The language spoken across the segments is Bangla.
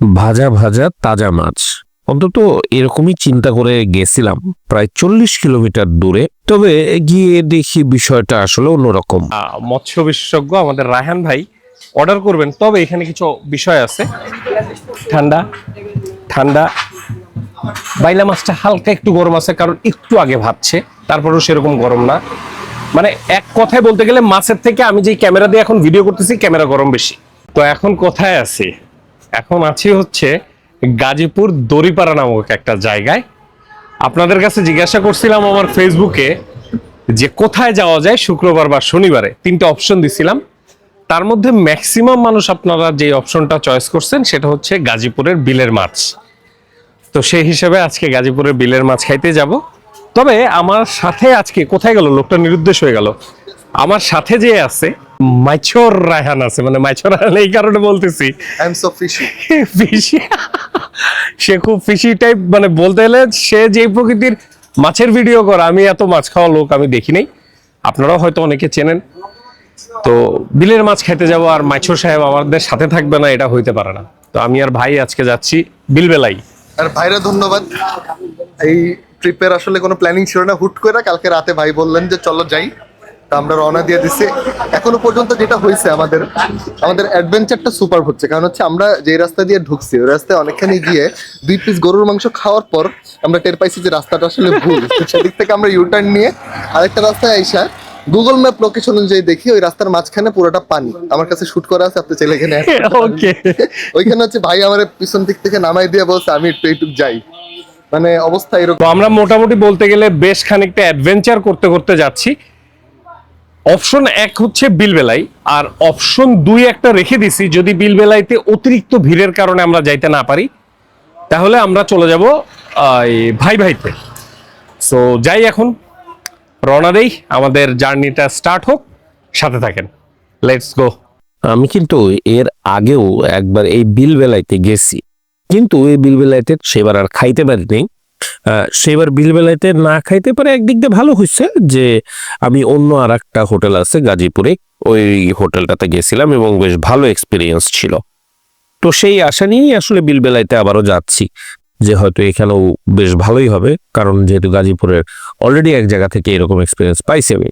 ভাজা ভাজা তাজা মাছ। অন্তত এরকমই চিন্তা করে গেছিলাম, প্রায় চল্লিশ কিলোমিটার দূরে। তবে গিয়ে দেখি বিষয়টা আসলে অন্যরকম। মৎস্য বিশেষজ্ঞ আমাদের রায়হান ভাই অর্ডার করবেন। তবে এখানে কিছু বিষয় আছে। ঠান্ডা ঠান্ডা। বাইলা মাছটা হালকা একটু গরম আছে, কারণ একটু আগে ভাবছে, তারপরেও সেরকম গরম না। মানে এক কথায় বলতে গেলে মাছের থেকে আমি যে ক্যামেরা দিয়ে এখন ভিডিও করতেছি, ক্যামেরা গরম বেশি। তো এখন কোথায় আছি? এখন আছি হচ্ছে গাজীপুর দড়িপাড়া নামক একটা জায়গায়। আপনাদের কাছে জিজ্ঞাসা করছিলাম আমার ফেসবুকে যে কোথায় যাওয়া যায় শুক্রবার বা শনিবারে? তিনটা অপশন দিছিলাম। তার মধ্যে ম্যাক্সিমাম মানুষ আপনারা যে অপশনটা চয়েস করছেন সেটা হচ্ছে গাজীপুরের বিলের মাছ। তো সেই হিসেবে আজকে গাজীপুরের বিলের মাছ খাইতে যাব। তবে আমার সাথে আজকে কোথায় গেল? লোকটা নিরুদ্দেশ হয়ে গেল। আমার সাথে যে আছে মাইছর রায়হান আছে মানে মাইছর রায়হান এই কারণে বলতেছি। I am so fishy fishy সে খুব ফিশি টাইপ মানে বলতে গেলে সে যে প্রকৃতির মাছের ভিডিও করে আমি এত মাছ খাওয়া লোক আমি দেখি নাই। আপনারাও হয়তো অনেকে চেনেন। তো বিলের মাছ খেতে যাব আর মাইছর সাহেব আমাদের সাথে থাকবে না এটা হইতে পারে না। তো আমি আর ভাই আজকে যাচ্ছি বিলবেলাই। আর ভাইরা ধন্যবাদ। এই ট্রিপের আসলে কোনো প্ল্যানিং ছিল না। হুট করে কালকে রাতে ভাই বললেন যে চলো যাই। তা আমরা রওনা দিয়ে দিছি এখনও পর্যন্ত যেটা হয়েছে আমাদের আমাদের অ্যাডভেঞ্চারটা সুপার হচ্ছে। কারণ হচ্ছে আমরা যে রাস্তা দিয়ে ঢুকছি ওই রাস্তায় অনেকখানি গিয়ে দুই পিস গরুর মাংস খাওয়ার পর আমরা টের পাইছি যে রাস্তাটা আসলে ভুল। সেদিক থেকে আমরা ইউটার্ন নিয়ে আরেকটা রাস্তায় আইসা গুগল ম্যাপ লোকেশন অনুযায়ী দেখি ওই রাস্তার মাঝখানে পুরোটা পানি। আমার কাছে শুট করা আছে আপনি এখানে add করতে ওকে ওইখানে হচ্ছে ভাই আমার পিছন দিক থেকে নামাই দিয়ে বলছে আমি একটু এইটুক যাই। মানে অবস্থা এরকম। আমরা মোটামুটি বলতে গেলে বেশ খানিকটা অ্যাডভেঞ্চার করতে করতে যাচ্ছি। অপশন এক হচ্ছে বিলবেলাই, আর অপশন দুই একটা রেখে দিছি, যদি বিলবেলাইতে অতিরিক্ত ভিড়ের কারণে আমরা যাইতে না পারি, তাহলে আমরা চলে যাব ভাই ভাইতে সো যাই এখন, রওনা দেই, আমাদের জার্নিটা স্টার্ট হোক, সাথে থাকেন। লেটস গো আমি কিন্তু এর আগেও একবার এই বিল বেলাইতে গেছি, কিন্তু এই বিল বেলাইতে সেবার আর খাইতে পারিনি। সেবার বিল বেলাইতে না খাইতে পারে। একদিক দিয়ে ভালো হয়েছে যে আমি অন্য আর একটা হোটেল আছে গাজীপুরে। ওই হোটেলটাতে গেছিলাম এবং বেশ ভালো এক্সপিরিয়েন্স ছিল। তো সেই আশা নিয়েই আসলে বিল বেলাইতে আবারও যাচ্ছি যে হয়তো এখানেও বেশ ভালোই হবে। কারণ যেহেতু গাজীপুরের অলরেডি এক জায়গা থেকে এরকম এক্সপিরিয়েন্স পাইছি আমি।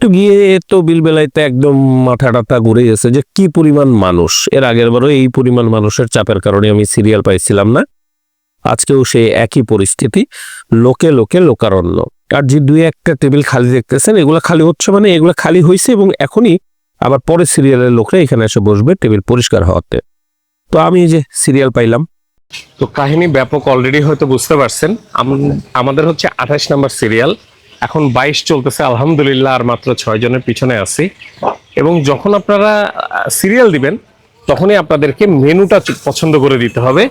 তো গিয়ে তো বিল বেলাইতে একদম মাথা টাথা ঘুরে গেছে যে কি পরিমাণ মানুষ। এর আগের বারও এই পরিমাণ মানুষের চাপের কারণে আমি সিরিয়াল পাইছিলাম না। আজকেও সেই একই পরিস্থিতি। লোকে লোকে লোকারণ্য। আর যে দুই একটা টেবিল খালি দেখতেছেন, এগুলো খালি হচ্ছে মানে এগুলো খালি হয়েছে এবং এখনই আবার পরে সিরিয়ালের লোকরা এখানে এসে বসবে টেবিল পরিষ্কার হওয়াতে। তো আমি যে সিরিয়াল পাইলাম। তো কাহিনী ব্যাপক অলরেডি হয়তো বুঝতে পারছেন। আমাদের হচ্ছে আঠাশ নাম্বার সিরিয়াল। এখন বাইশ চলতেছে, আলহামদুলিল্লাহ, আর মাত্র ছয় জনের পিছনে আছি। এবং যখন আপনারা সিরিয়াল দিবেন, তখনই আপনাদেরকে মেনুটা পছন্দ করে দিতে হবে।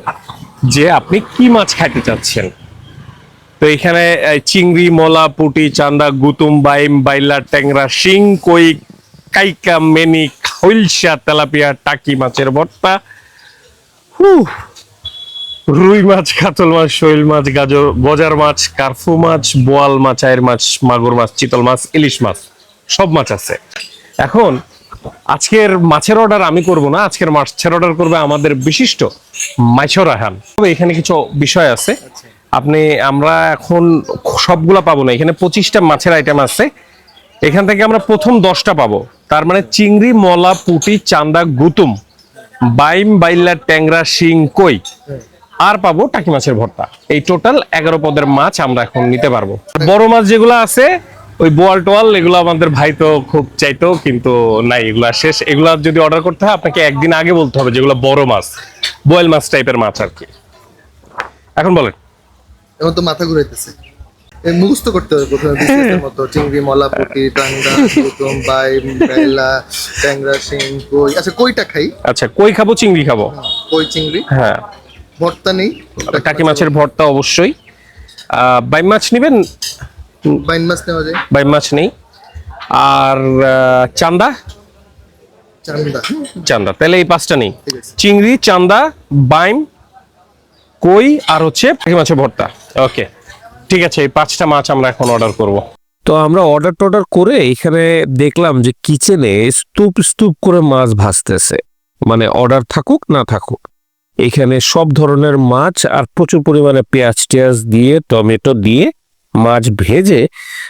যে আপনি কি মাছ খাইতে চাচ্ছেন? তো এখানে চিংড়ি, মলা, পুটি, চান্দা, গুতুম, বাইম বাইলা ট্যাংরা, শিং, কই, কাইকা, মেনি, খৈলসা, তেলাপিয়া, টাকি মাছের ভর্তা। হুহ রুই মাছ, কাতল মাছ, শৈল মাছ, গাজর গজার মাছ, কার্ফু মাছ, বোয়াল মাছ আয়ের মাছ, মাগুর মাছ, চিতল মাছ, ইলিশ মাছ, সব মাছ আছে। এখন আজকের মাছের অর্ডার আমি করব না, আজকের মাছের অর্ডার করবে আমাদের বিশিষ্ট মাইশর রাহান তবে এখানে কিছু বিষয় আছে। আপনি, আমরা এখন সবগুলা পাবো না, এখানে পঁচিশটা মাছের আইটেম আছে। এখান থেকে আমরা প্রথম দশটা পাবো। তার মানে চিংড়ি, মলা, পুটি, চান্দা, গুতুম, বাইম বাইলা ট্যাংরা, শিং, কই। আর পাবো টাকি মাছের ভর্তা। এই টোটাল এগারো পদের মাছ আমরা এখন নিতে পারব। বড় মাছ যেগুলো আছে ওই বোয়াল টোয়াল এগুলো আমাদের ভাই তো খুব চাইতো কিন্তু নাই এগুলা শেষ। এগুলা যদি অর্ডার করতে হয় আপনাকে একদিন আগে বলতে হবে যেগুলো বড় মাছ বয়েল মাছ টাইপের মাছ আর কি। এখন বলেন। এখন তো মাথা ঘুরাইতেছে। মুখস্থ করতে হবে প্রথমে বিজনেসের মতো। চিংড়ি মলা পুটি টাঙ্গা গুতুম বাই বেলা ট্যাংরা শিং কই। আচ্ছা কইটা খাই? আচ্ছা কই খাব চিংড়ি খাব? কই চিংড়ি? হ্যাঁ। ভর্তা নেই। টাকি মাছের ভর্তা অবশ্যই। বাইম মাছ নেবেন? বাইন মাছ নেওয়া যায়। বাইম মাছ নেই। আর আহ, চান্দা? চান্দা। চান্দা তাহলে এই পাঁচটা নেই। চিংড়ি চান্দা বাইম কই আর হচ্ছে টাকি মাছের ভর্তা। ওকে ঠিক আছে এই পাঁচটা মাছ আমরা এখন অর্ডার করব। তো আমরা অর্ডার টর্ডার করে এখানে দেখলাম যে কিচেনে স্তূপ স্তূপ করে মাছ ভাজতেছে মানে অর্ডার থাকুক না থাকুক। এখানে সব ধরনের মাছ আর প্রচুর পরিমাণে পেঁয়াজ টেয়াজ দিয়ে টমেটো দিয়ে মাছ ভেজে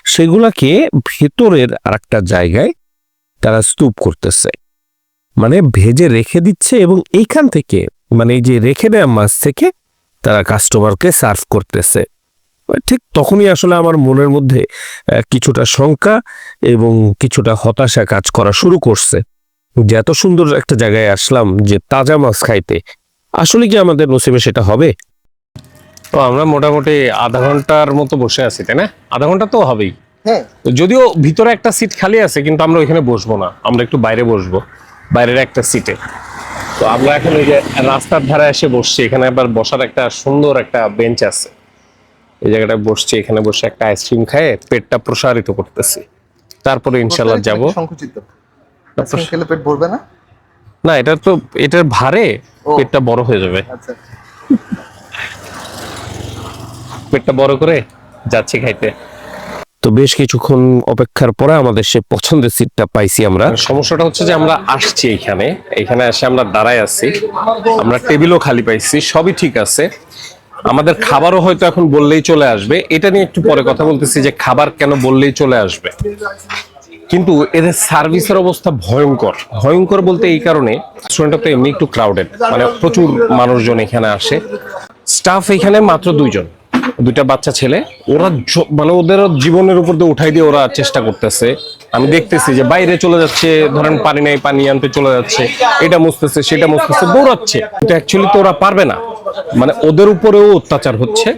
সেগুলাকে ভেতরের আরেকটা জায়গায় তারা স্তূপ করতেছে। মানে ভেজে রেখে দিচ্ছে এবং এইখান থেকে মানে এই যে রেখে দেওয়া মাছ থেকে তারা কাস্টমারকে সার্ভ করতেছে। ঠিক তখনই আসলে আমার মনের মধ্যে কিছুটা শঙ্কা এবং কিছুটা হতাশা কাজ করা শুরু করছে। যে এত সুন্দর একটা জায়গায় আসলাম যে তাজা মাছ খাইতে, আসলে কি আমাদের নসিবে সেটা হবে? তো আমরা মোটামুটি আধা ঘণ্টার মতো বসে আছি তাই না? আধা ঘণ্টা তো হবেই। হ্যাঁ। যদিও ভিতরে একটা সিট খালি আছে কিন্তু আমরা ওইখানে বসবো না। আমরা একটু বাইরে বসবো বাইরের একটা সিটে। তো আমরা এখন ওই যে রাস্তার ধারে এসে বসছি এখানে আবার বসার একটা সুন্দর একটা বেঞ্চ আছে। এই জায়গাটা বসছি এখানে বসে একটা আইসক্রিম খায় পেটটা প্রসারিত করতেছি। তারপরে ইনশাল্লাহ যাব। সংকুচিত? খেলে পেট ভরবে না? না এটা তো এটার ভারে পেটটা বড় হয়ে যাবে। আচ্ছা। পেটটা বড় করে যাচ্ছি খাইতে। তো বেশ কিছুক্ষণ অপেক্ষার পরে আমাদের সে পছন্দের সিটটা পাইছি আমরা। সমস্যাটা হচ্ছে যে আমরা আসছি এখানে। এখানে এসে আমরা দাঁড়ায় আছি। আমরা টেবিলও খালি পাইছি সবই ঠিক আছে। আমাদের খাবারও হয়তো এখন বললেই চলে আসবে। এটা নিয়ে একটু পরে কথা বলতেছি যে খাবার কেন বললেই চলে আসবে। কিন্তু এদের সার্ভিসের অবস্থা ভয়ঙ্কর। ভয়ঙ্কর বলতে এই কারণে রেস্টুরেন্টটা তো এমনি একটু ক্রাউডেড মানে প্রচুর মানুষজন এখানে আসে। স্টাফ এখানে মাত্র দুইজন। দুইটা বাচ্চা ছেলে, ওরা মানে ওদের জীবনের উপর দিয়ে উঠাই দিয়ে ওরা চেষ্টা করতেছে। আমি দেখতেছি যে বাইরে চলে যাচ্ছে, ধরেন পানি নাই, পানি আনতে চলে যাচ্ছে, এটা মুছতেছে, সেটা মুছতেছে, দৌড়াচ্ছে। কিন্তু অ্যাকচুয়ালি তো ওরা পারবে না। মানে ওদের উপরেও অত্যাচার হচ্ছে।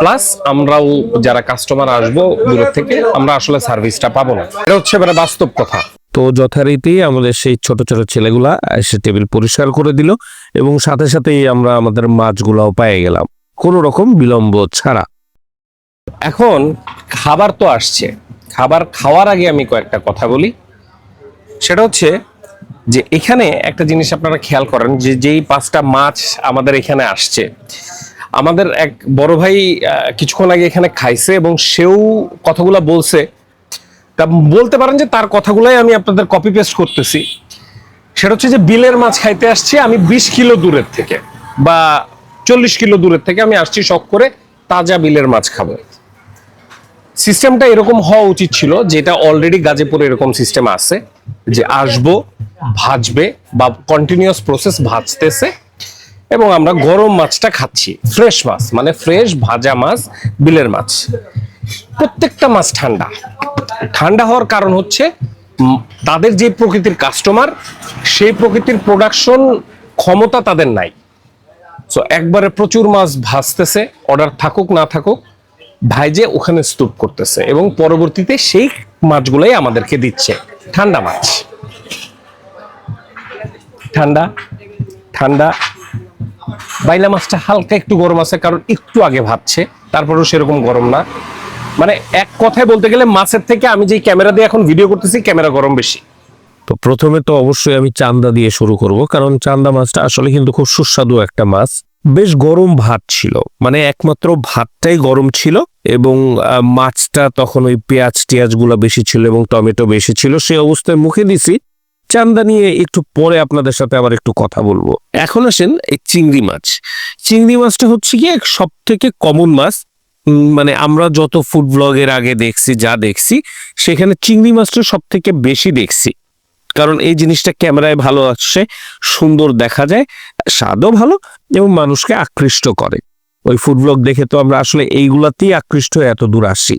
প্লাস আমরাও যারা কাস্টমার আসব দূরের থেকে, আমরা আসলে সার্ভিসটা পাবো না। এটা হচ্ছে মানে বাস্তব কথা। তো যথারীতি আমাদের সেই ছোট ছোট ছেলেগুলা এসে টেবিল পরিষ্কার করে দিল এবং সাথে সাথেই আমরা আমাদের মাছগুলাও পেয়ে গেলাম। কোনো রকম বিলম্ব ছাড়া। এখন খাবার তো আসছে। খাবার খাওয়ার আগে আমি কয়েকটা কথা বলি। সেটা হচ্ছে যে এখানে একটা জিনিস আপনারা খেয়াল করেন যে যেই পাঁচটা মাছ আমাদের এখানে আসছে। আমাদের এক বড় ভাই কিছুক্ষণ আগে এখানে খাইছে এবং সেও কথাগুলো বলছে। তা বলতে পারেন যে তার কথাগুলাই আমি আপনাদের কপি পেস্ট করতেছি। সেটা হচ্ছে যে বিলের মাছ খাইতে আসছি আমি বিশ কিলো দূরের থেকে বা চল্লিশ কিলো দূরের থেকে আমি আসছি শখ করে তাজা বিলের মাছ খাব। সিস্টেমটা এরকম হওয়া উচিত ছিল, যেটা অলরেডি গাজীপুরে এরকম সিস্টেম আছে, যে আসব, ভাজবে বা কন্টিনিউয়াস প্রসেস ভাজতেছে এবং আমরা গরম মাছটা খাচ্ছি ফ্রেশ মাছ মানে ফ্রেশ ভাজা মাছ, বিলের মাছ। প্রত্যেকটা মাছ ঠান্ডা। ঠান্ডা হওয়ার কারণ হচ্ছে তাদের যে প্রকৃতির কাস্টমার সেই প্রকৃতির প্রোডাকশন ক্ষমতা তাদের নাই। সো একবারে প্রচুর মাছ ভাজতেছে অর্ডার থাকুক, না থাকুক, ভাইজে ওখানে স্তূপ করতেছে এবং পরবর্তীতে সেই মাছগুলোই আমাদেরকে দিচ্ছে। ঠান্ডা মাছ। ঠান্ডা ঠান্ডা। বাইলা মাছটা হালকা একটু গরম আছে, কারণ একটু আগে ভাবছে তারপরেও সেরকম গরম না। মানে এক কথায় বলতে গেলে মাছের থেকে আমি যে ক্যামেরা দিয়ে এখন ভিডিও করতেছি, ক্যামেরা গরম বেশি। তো প্রথমে তো অবশ্যই আমি চান্দা দিয়ে শুরু করব, কারণ চান্দা মাছটা আসলে কিন্তু খুব সুস্বাদু একটা মাছ। বেশ গরম ভাত ছিল মানে একমাত্র ভাতটাই গরম ছিল এবং মাছটা তখন ওই পেঁয়াজ টিয়াজগুলা বেশি ছিল এবং টমেটো বেশি ছিল সেই অবস্থায় মুখে দিছি। চান্দা নিয়ে একটু পরে আপনাদের সাথে আবার একটু কথা বলব। এখন আসেন এই চিংড়ি মাছ। চিংড়ি মাছটা হচ্ছে কি এক সব থেকে কমন মাছ মানে আমরা যত ফুড ব্লগের আগে দেখছি, যা দেখছি, সেখানে চিংড়ি মাছটা সব থেকে বেশি দেখছি। কারণ এই জিনিসটা ক্যামেরায় ভালো আসছে, সুন্দর দেখা যায়, স্বাদও ভালো এবং মানুষকে আকৃষ্ট করে। ওই ফুড ব্লগ দেখে তো আমরা আসলে এইগুলাতেই আকৃষ্ট হয়ে এত দূর আসি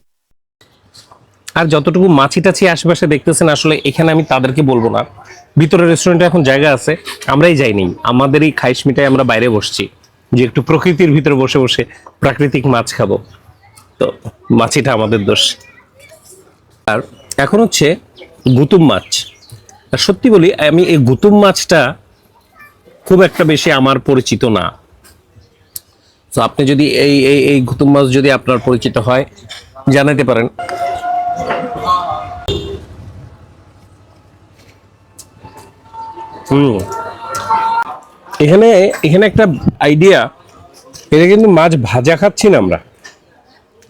আর যতটুকু মাছি টাছি আশেপাশে দেখতেছেন, আসলে এখানে আমি তাদেরকে বলব না। ভিতরে রেস্টুরেন্টে এখন জায়গা আছে, আমরাই যাইনি আমাদের এই খাইশ মিটাই আমরা বাইরে বসছি। যে একটু প্রকৃতির ভিতরে বসে বসে প্রাকৃতিক মাছ খাব। তো মাছিটা আমাদের দোষ। আর এখন হচ্ছে গুতুম মাছ। সত্যি বলি, আমি এই গুতুম মাছটা খুব একটা বেশি আমার পরিচিত না। তো আপনি যদি এই এই এই গুতুম মাছ যদি আপনার পরিচিত হয় জানাতে পারেন। হুম। এখানে এখানে একটা আইডিয়া এটা কিন্তু মাছ ভাজা খাচ্ছি না আমরা।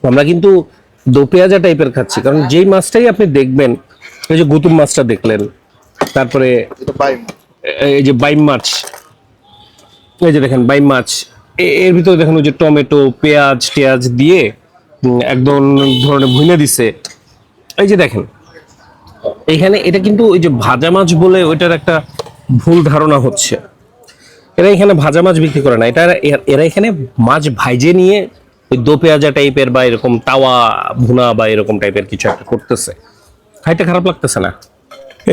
আমরা কিন্তু দোপেয়াজা টাইপের খাচ্ছি, কারণ যেই মাছটাই আপনি দেখবেন, এই যে গুতুম মাছটা দেখলেন তারপরে এই যে বাইম মাছ, এই যে দেখেন বাইম মাছ এর ভিতরে দেখেন ওই যে টমেটো, পেঁয়াজ টেয়াজ দিয়ে একদম ধরনের ভুনে দিছে। এই যে দেখেন, এখানে এটা কিন্তু ওই যে ভাজা মাছ বলে ওইটার একটা ভুল ধারণা হচ্ছে। এরা এখানে ভাজা মাছ বিক্রি করে না, এটা এরা- এরা এখানে মাছ ভাইজে নিয়ে ওই দো পেঁয়াজা টাইপের বা এরকম তাওয়া, ভুনা বা এরকম টাইপের কিছু একটা করতেছে। খাইতে খারাপ লাগতেছে না।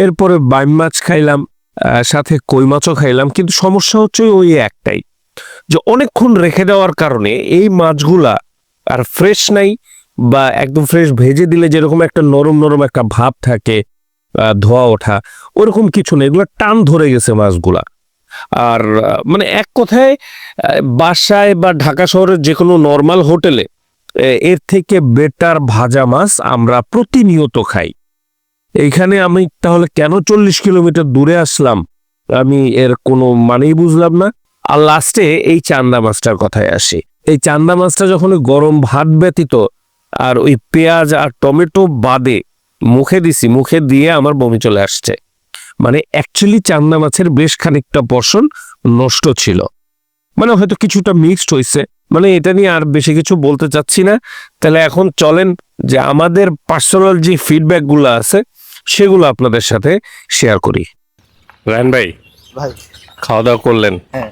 এরপরে বাইম মাছ খাইলাম সাথে কই মাছও খাইলাম, কিন্তু সমস্যা হচ্ছে ওই একটাই, যে অনেকক্ষণ রেখে দেওয়ার কারণে এই মাছগুলা আর ফ্রেশ নাই বা একদম ফ্রেশ ভেজে দিলে যেরকম একটা নরম নরম একটা ভাব থাকে ধোয়া ওঠা, ওরকম কিছু নেই, এগুলো টান ধরে গেছে মাছগুলা। আর মানে এক কথায় বাসায় বা ঢাকা শহরের যে কোনো নর্মাল হোটেলে এর থেকে বেটার ভাজা মাছ আমরা প্রতিনিয়ত খাই। এইখানে আমি তাহলে কেন চল্লিশ কিলোমিটার দূরে আসলাম? আমি এর কোনো মানেই বুঝলাম না। আর লাস্টে এই চান্দা মাছটার কথায় আসি। এই চান্দা মাছটা যখন গরম ভাত ব্যতীত আর ওই পেঁয়াজ আর টমেটো বাদে মুখে দিছি, মুখে দিয়ে আমার বমি চলে আসছে। মানে অ্যাকচুয়ালি চান্দা মাছের বেশ খানিকটা পর্ষণ নষ্ট ছিল। মানে হয়তো কিছুটা মিক্সড হয়েছে মানে এটা নিয়ে আর বেশি কিছু বলতে চাচ্ছি না। তাহলে এখন চলেন যে আমাদের পার্সোনাল যে ফিডব্যাকগুলো আছে সেগুলো আপনাদের সাথে শেয়ার করি। রায়ন ভাই ভাই। খাওয়া দাওয়া করলেন। হ্যাঁ।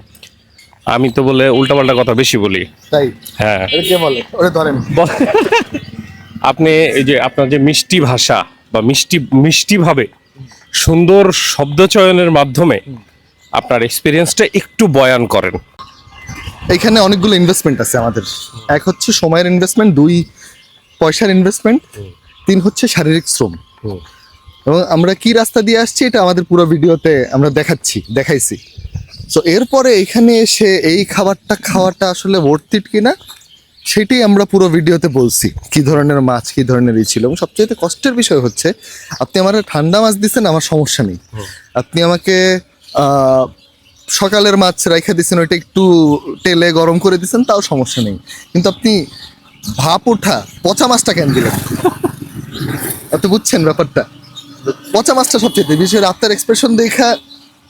আমি তো বলে উল্টাপাল্টা কথা বেশি বলি। তাই? হ্যাঁ। কে বলে? ওরে ধরেন। আপনি এই যে আপনার যে মিষ্টি ভাষা বা মিষ্টি মিষ্টি ভাবে সুন্দর শব্দ চয়নের মাধ্যমে আপনার এক্সপিরিয়েন্সটা একটু বয়ান করেন। এখানে অনেকগুলো ইনভেস্টমেন্ট আছে আমাদের। এক হচ্ছে সময়ের ইনভেস্টমেন্ট দুই পয়সার ইনভেস্টমেন্ট তিন হচ্ছে শারীরিক শ্রম। এবং আমরা কি রাস্তা দিয়ে আসছি এটা আমাদের পুরো ভিডিওতে আমরা দেখাচ্ছি দেখাইছি। তো এরপরে এখানে এসে এই খাবারটা খাওয়াটা আসলে ভর্তিট কিনা সেটাই আমরা পুরো ভিডিওতে বলছি। কি ধরনের মাছ কি ধরনের ই ছিল এবং সবচেয়ে কষ্টের বিষয় হচ্ছে আপনি আমার ঠান্ডা মাছ দিচ্ছেন আমার সমস্যা নেই। আপনি আমাকে সকালের মাছ রাইখা দিচ্ছেন ওইটা একটু তেলে গরম করে দিচ্ছেন তাও সমস্যা নেই। কিন্তু আপনি ভাপ ওঠা পচা মাছটা কেন দিলেন? আপনি বুঝছেন ব্যাপারটা। পচা মাছটা সবচেয়ে বিশেষ করে আপনার এক্সপ্রেশন দেখা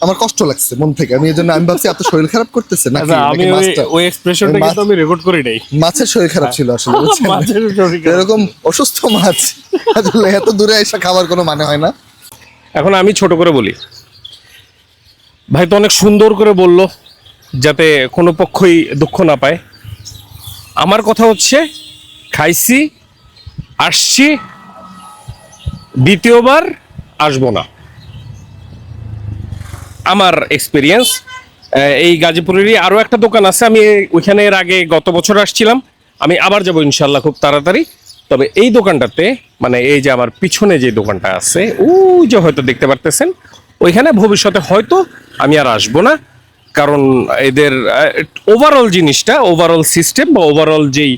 আমার কষ্ট লাগছে মন থেকে। আমি এই জন্য আমি ভাবছি এত শরীর খারাপ করতেছে নাকি আচ্ছা, আমি ওই ওই এক্সপ্রেশনটা কিন্তু আমি রেকর্ড করি নাই। মাছের শরীর খারাপ ছিল আসলে মাছের শরীর এরকম অসুস্থ মাছ। আসলে এত দূরে এসে খাবার কোনো মানে হয় না। এখন আমি ছোট করে বলি। ভাই তো অনেক সুন্দর করে বলল যাতে কোনো পক্ষই দুঃখ না পায়। আমার কথা হচ্ছে খাইছি আসছি দ্বিতীয়বার আসব না। আমার এক্সপিরিয়েন্স এই গাজীপুরেরই আরও একটা দোকান আছে, আমি ওইখানে এর আগে গত বছর আসছিলাম। আমি আবার যাব ইনশাল্লাহ খুব তাড়াতাড়ি। তবে এই দোকানটাতে মানে এই যে আমার পিছনে যে দোকানটা আছে, ওই যে হয়তো দেখতে পারতেছেন, ওইখানে ভবিষ্যতে হয়তো আমি আর আসব না। কারণ এদের ওভারঅল জিনিসটা ওভারঅল সিস্টেম বা ওভারঅল যেই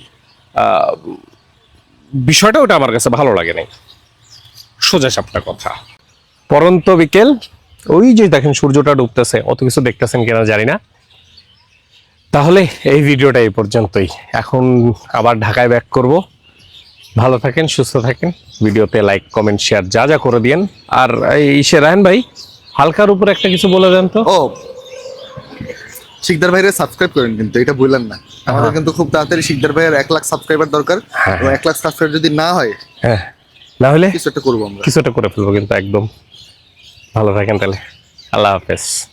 বিষয়টা, ওটা আমার কাছে ভালো লাগে নাই। সোজা সাপটা কথা। পরন্ত বিকেল ওই যে দেখেন সূর্যটা ডুবতেছে অত কিছু দেখতেছেন কিনা জানি না। তাহলে এই ভিডিওটা এই পর্যন্তই। এখন আবার ঢাকায় ব্যাক করব। ভালো থাকেন সুস্থ থাকেন। ভিডিওতে লাইক কমেন্ট শেয়ার যা যা করে দিয়েন। আর এই সে রায়ন ভাই হালকার উপর একটা কিছু বলে দেন তো। ও শিকদার ভাইরে সাবস্ক্রাইব করেন কিন্তু এটা ভুলেন না। আমাদের কিন্তু খুব তাড়াতাড়ি শিকদার ভাইয়ের এক লাখ সাবস্ক্রাইবার দরকার। হ্যাঁ। এবং এক লাখ সাবস্ক্রাইবার যদি না হয় হ্যাঁ। না হলে কিছু একটা করব আমরা। একটা করে ফেলব কিন্তু একদম। ভালো থাকেন তাহলে। আল্লাহ হাফেজ।